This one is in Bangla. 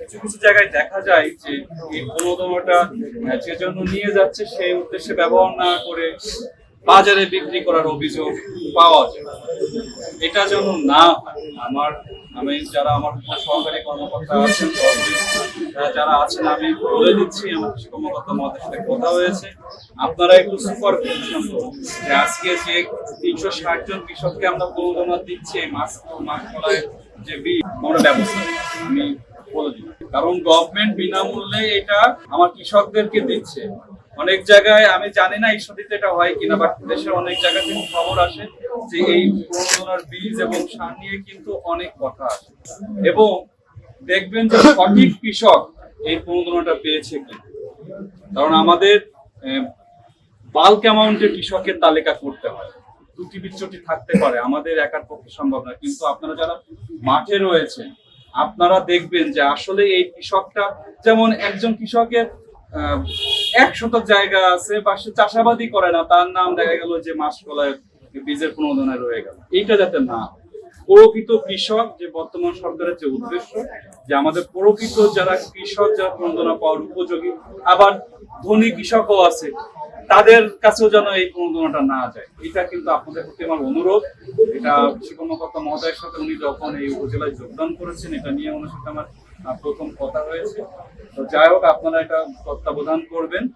কিছু কিছু জায়গায় দেখা যায় যে এই প্রণোদনাটা যে জন্য নিয়ে যাচ্ছে, সেই উদ্দেশ্যে ব্যবহার না করে বাজারে বিক্রি করার অভিযোগ পাওয়া যায়। এটা যেন না হয়, আমার, আমি যারা আমার সহকারী কর্মকর্তা আছেন যারা আছেন, আমি বলে দিচ্ছি, আমার কৃষি মহাদের সাথে কথা হয়েছে। আপনারা একটু সুপার যে আজকে যে তিনশো ষাট জন কৃষককে আমরা প্রণোদনা দিচ্ছি, এই মাছ মাছ যে বীজ ব্যবস্থা আমি বলে দিই। কারণ গভর্নমেন্ট বিনামূল্যে এটা আমার কৃষকদেরকে দিচ্ছে। অনেক জায়গায়, আমি জানি না ঈশ্বরীতে এটা হয় কিনা বাট দেশের অনেক জায়গা থেকে খবর আসে যে এই প্রণোদনার বীজ এবং সার নিয়ে কিন্তু অনেক কথা আসে। এবং দেখবেন যে সঠিক কৃষক এই প্রণোদনাটা পেয়েছে কি? কারণ আমাদের বাল্ক অ্যামাউন্টের কৃষকের তালিকা করতে হয় ত্রুটি বিচ্যুতি থাকতে পারে, আমাদের একার পক্ষে সম্ভব না। কিন্তু আপনারা যারা মাঠে রয়েছেন, আপনারা দেখবেন যে আসলে এই কৃষকটা, যেমন একজন কৃষকের এক শতক জায়গা আছে, বা সে চাষাবাদই করে না, তার নাম দেখা গেল যে মাসকলায় বীজের প্রণোদনায় রয়ে গেল। এইটা যাতে না হয়। প্রকৃত কৃষক, যে বর্তমান সরকারের যে উদ্দেশ্য, যে আমাদের প্রকৃত যারা কৃষক, যারা প্রণোদনা পাওয়ার উপযোগী, আবার ধনী কৃষকও আছে, তাদের কাছেও যেন এই প্রণোদনাটা না যায়। এটা কিন্তু আপনাদের প্রতি আমার অনুরোধ। এটা কৃষি মহোদয়ের সাথে উনি যখন এই উপজেলায় যোগদান করেছেন, এটা নিয়ে ওনার সাথে আমার প্রথম কথা হয়েছে। তো যাই হোক, আপনারা এটা তত্ত্বাবধান করবেন।